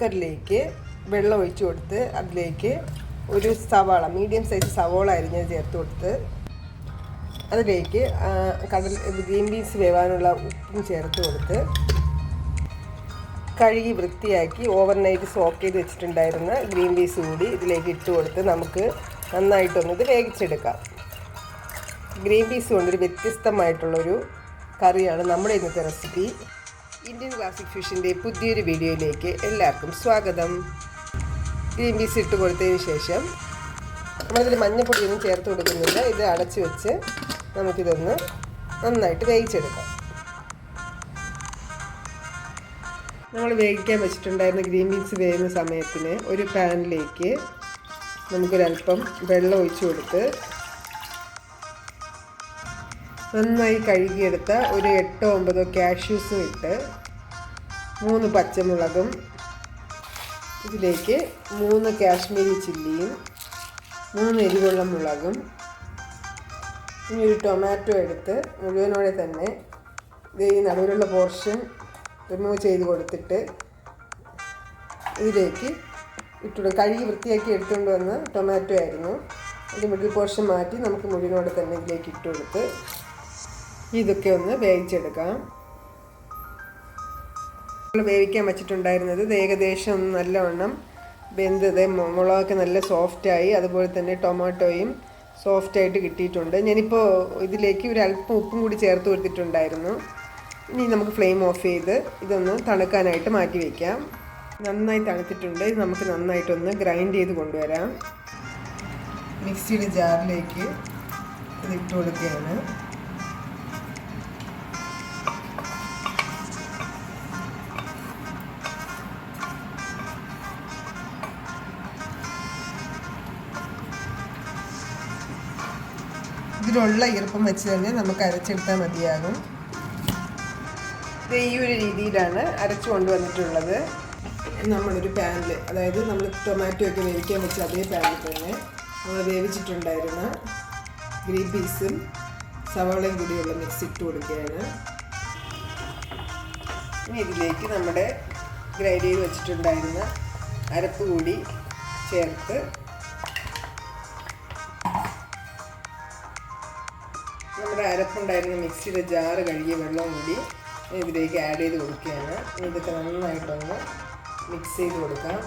കുക്കറിലേക്ക് വെള്ളം ഒഴിച്ചു കൊടുത്ത് അതിലേക്ക് ഒരു സവാള മീഡിയം സൈസ് സവാള അരിഞ്ഞത് ചേർത്ത് കൊടുത്ത് അതിലേക്ക് കടൽ ഗ്രീൻ ബീൻസ് വേവാനുള്ള ഉപ്പും ചേർത്ത് കൊടുത്ത് കഴുകി വൃത്തിയാക്കി ഓവർനൈറ്റ് സോക്ക് ചെയ്ത് വെച്ചിട്ടുണ്ടായിരുന്ന ഗ്രീൻ പീസ് കൂടി ഇതിലേക്ക് ഇട്ട് കൊടുത്ത് നമുക്ക് നന്നായിട്ടൊന്ന് ഇത് വേവിച്ചെടുക്കാം. ഗ്രീൻ പീസ് കൊണ്ടൊരു വ്യത്യസ്തമായിട്ടുള്ളൊരു കറിയാണ് നമ്മുടെ ഇന്നത്തെ റെസിപ്പി. ഇന്ത്യൻ ക്ലാസിക് ഫിഷിന്റെ പുതിയൊരു വീഡിയോയിലേക്ക് എല്ലാവർക്കും സ്വാഗതം. ഗ്രീൻ പീസ് ഇട്ട് കൊടുത്തതിന് ശേഷം നമ്മളിതിൽ മഞ്ഞപ്പൊടിയൊന്നും ചേർത്ത് കൊടുക്കുന്നില്ല. ഇത് അടച്ച് വെച്ച് നമുക്കിതൊന്ന് നന്നായിട്ട് വേവിച്ചെടുക്കാം. നമ്മൾ വേവിക്കാൻ വെച്ചിട്ടുണ്ടായിരുന്ന ഗ്രീൻ പീസ് വേവുന്ന സമയത്തിന് ഒരു പാനിലേക്ക് നമുക്കൊരല്പം വെള്ളം ഒഴിച്ചു കൊടുത്ത് നന്നായി കഴുകിയെടുത്ത ഒരു എട്ടോ ഒമ്പതോ കാഷ്യൂസും ഇട്ട് മൂന്ന് പച്ചമുളകും. ഇതിലേക്ക് മൂന്ന് കാശ്മീരി ചില്ലിയും മൂന്ന് എരിവുള്ള മുളകും. ഇനി ഒരു ടൊമാറ്റോ എടുത്ത് മുഴുവനോടെ തന്നെ ഇത് ഈ നടുവിലുള്ള പോർഷൻ റിമൂവ് ചെയ്ത് കൊടുത്തിട്ട് ഇതിലേക്ക് ഇട്ടുകൊടുക്കും കഴുകി വൃത്തിയാക്കി എടുത്തുകൊണ്ട് വന്ന ടൊമാറ്റോ ആയിരുന്നു. അതിന്റെ മിഡിൽ പോർഷൻ മാറ്റി നമുക്ക് മുഴുവനോടെ തന്നെ ഇതിലേക്ക് ഇട്ട് കൊടുത്ത് ഇതൊക്കെ ഒന്ന് വേവിച്ചെടുക്കാം. നമ്മൾ വേവിക്കാൻ വെച്ചിട്ടുണ്ടായിരുന്നത് ഇത് ഏകദേശം നല്ലവണ്ണം വെന്തത് മുളകൊക്കെ നല്ല സോഫ്റ്റായി അതുപോലെ തന്നെ ടൊമാറ്റോയും സോഫ്റ്റായിട്ട് കിട്ടിയിട്ടുണ്ട്. ഞാനിപ്പോൾ ഇതിലേക്ക് ഒരു അല്പം ഉപ്പും കൂടി ചേർത്ത് കൊടുത്തിട്ടുണ്ടായിരുന്നു. ഇനി നമുക്ക് ഫ്ലെയിം ഓഫ് ചെയ്ത് ഇതൊന്ന് തണുക്കാനായിട്ട് മാറ്റി വയ്ക്കാം നന്നായി തണുത്തിട്ടുണ്ട്. ഇത് നമുക്ക് നന്നായിട്ടൊന്ന് ഗ്രൈൻഡ് ചെയ്ത് കൊണ്ടുവരാം. മിക്സിയുടെ ജാറിലേക്ക് ഇത് ഇട്ട് കൊടുക്കുകയാണ്. ഇതിലുള്ള ഈർപ്പം വെച്ച് തന്നെ നമുക്ക് അരച്ചെടുത്താൽ മതിയാകും. ഈ ഒരു രീതിയിലാണ് അരച്ചു കൊണ്ടുവന്നിട്ടുള്ളത്. നമ്മളൊരു പാനിൽ അതായത് നമ്മൾ ടൊമാറ്റോ ഒക്കെ വേവിക്കാൻ വെച്ച അതേ പാനിൽ തന്നെ നമ്മൾ വേവിച്ചിട്ടുണ്ടായിരുന്ന ഗ്രീൻ പീസും സവാളയും കൂടിയുള്ള മിക്സ് ഇട്ട് കൊടുക്കുകയാണ്. ഇനി ഇതിലേക്ക് നമ്മുടെ ഗ്രൈഡ് ചെയ്ത് വെച്ചിട്ടുണ്ടായിരുന്ന അരപ്പ് കൂടി ചേർത്ത് നമ്മുടെ അരപ്പുണ്ടായിരുന്ന മിക്സിയുടെ ജാറ് കഴുകിയ വെള്ളവും കൂടി ഇതിലേക്ക് ആഡ് ചെയ്ത് കൊടുക്കുകയാണ്. ഇതൊക്കെ നന്നായിട്ടൊന്ന് മിക്സ് ചെയ്ത് കൊടുക്കാം.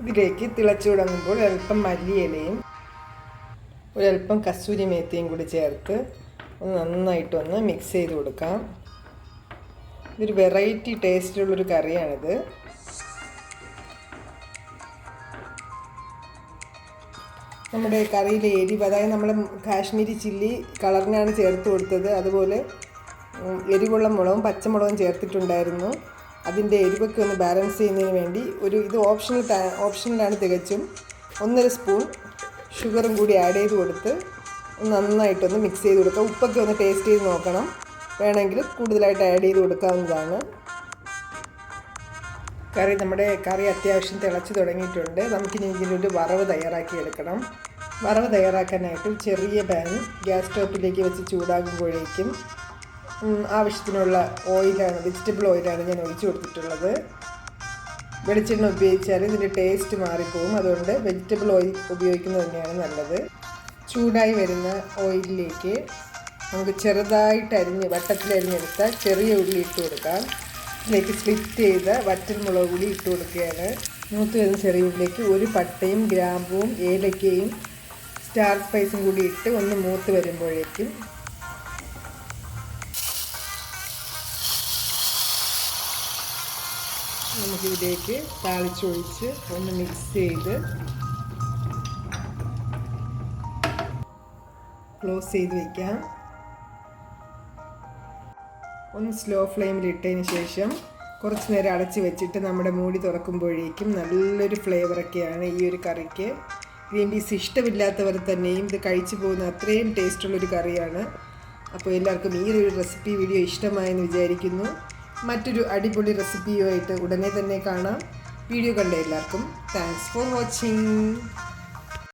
ഇതിലേക്ക് തിളച്ചു തുടങ്ങുമ്പോൾ അല്പം മല്ലിയിലയും ഒരല്പം കസ്തൂരി മേത്തിയും കൂടി ചേർത്ത് ഒന്ന് നന്നായിട്ടൊന്ന് മിക്സ് ചെയ്ത് കൊടുക്കാം. ഇതൊരു വെറൈറ്റി ടേസ്റ്റിലുള്ളൊരു കറിയാണിത്. നമ്മുടെ കറിയിലെ എരിവ് അതായത് നമ്മൾ കാശ്മീരി ചില്ലി കളറിനാണ് ചേർത്ത് കൊടുത്തത്. അതുപോലെ എരിവുള്ള മുളകും പച്ചമുളകും ചേർത്തിട്ടുണ്ടായിരുന്നു. അതിന്റെ എരിവൊക്കെ ഒന്ന് ബാലൻസ് ചെയ്യുന്നതിന് വേണ്ടി ഒരു ഇത് ഓപ്ഷണൽ ഓപ്ഷനിലാണ് തികച്ചും. ഒന്നര സ്പൂൺ ഷുഗറും കൂടി ആഡ് ചെയ്ത് കൊടുത്ത് നന്നായിട്ടൊന്ന് മിക്സ് ചെയ്ത് കൊടുക്കുക ഉപ്പൊക്കെ ഒന്ന് ടേസ്റ്റ് ചെയ്ത് നോക്കണം. വേണമെങ്കിൽ കൂടുതലായിട്ട് ആഡ് ചെയ്ത് കൊടുക്കാവുന്നതാണ്. കറി നമ്മുടെ കറി അത്യാവശ്യം തിളച്ച് തുടങ്ങിയിട്ടുണ്ട്. നമുക്കിനി ഇതിലൊരു വറവ് തയ്യാറാക്കി എടുക്കണം. വറവ് തയ്യാറാക്കാനായിട്ട് ചെറിയ പാൻ ഗ്യാസ് സ്റ്റോപ്പിലേക്ക് വെച്ച് ചൂടാകുമ്പോഴേക്കും ആവശ്യത്തിനുള്ള ഓയിലാണ് വെജിറ്റബിൾ ഓയിലാണ് ഞാൻ ഒഴിച്ചു കൊടുത്തിട്ടുള്ളത്. വെളിച്ചെണ്ണ ഉപയോഗിച്ചാൽ ഇതിന്റെ ടേസ്റ്റ് മാറിപ്പോകും അതുകൊണ്ട് വെജിറ്റബിൾ ഓയിൽ ഉപയോഗിക്കുന്നത് തന്നെയാണ് നല്ലത്. ചൂടായി വരുന്ന ഓയിലിലേക്ക് നമുക്ക് ചെറുതായിട്ട് അരിഞ്ഞ് വട്ടത്തിലരിഞ്ഞെടുത്ത ചെറിയ ഉള്ളി ഇട്ട് കൊടുക്കാം. ഇതിലേക്ക് സ്പ്ലിറ്റ് ചെയ്ത വറ്റൽ മുളക് കൂടി ഇട്ട് കൊടുക്കുകയാണ്. മൂത്ത് വരുന്ന ചെറിയ ഉള്ളിലേക്ക് ഒരു പട്ടയും ഗ്രാമ്പൂവും ഏലക്കയും സ്റ്റാർ സ്പൈസും കൂടി ഇട്ട് ഒന്ന് മൂത്ത് വരുമ്പോഴേക്കും നമുക്കിതിലേക്ക് താളിച്ചൊഴിച്ച് ഒന്ന് മിക്സ് ചെയ്ത് ക്ലോസ് ചെയ്ത് വയ്ക്കാം ഒന്ന് സ്ലോ ഫ്ലെയിമിൽ ഇട്ടതിന് ശേഷം കുറച്ച് നേരം അടച്ച് വെച്ചിട്ട് നമ്മുടെ മൂടി തുറക്കുമ്പോഴേക്കും നല്ലൊരു ഫ്ലേവറൊക്കെയാണ് ഈ ഒരു കറിക്ക്. ഗ്രീൻ പീസ് ഇഷ്ടമില്ലാത്തവർ തന്നെയും ഇത് കഴിച്ചു പോകുന്ന അത്രയും ടേസ്റ്റുള്ളൊരു കറിയാണ്. അപ്പോൾ എല്ലാവർക്കും ഈ ഒരു റെസിപ്പി വീഡിയോ ഇഷ്ടമായെന്ന് വിചാരിക്കുന്നു. മറ്റൊരു അടിപൊളി റെസിപ്പിയുമായിട്ട് ഉടനെ തന്നെ കാണാം. വീഡിയോ കണ്ട എല്ലാവർക്കും താങ്ക്സ് ഫോർ വാച്ചിങ്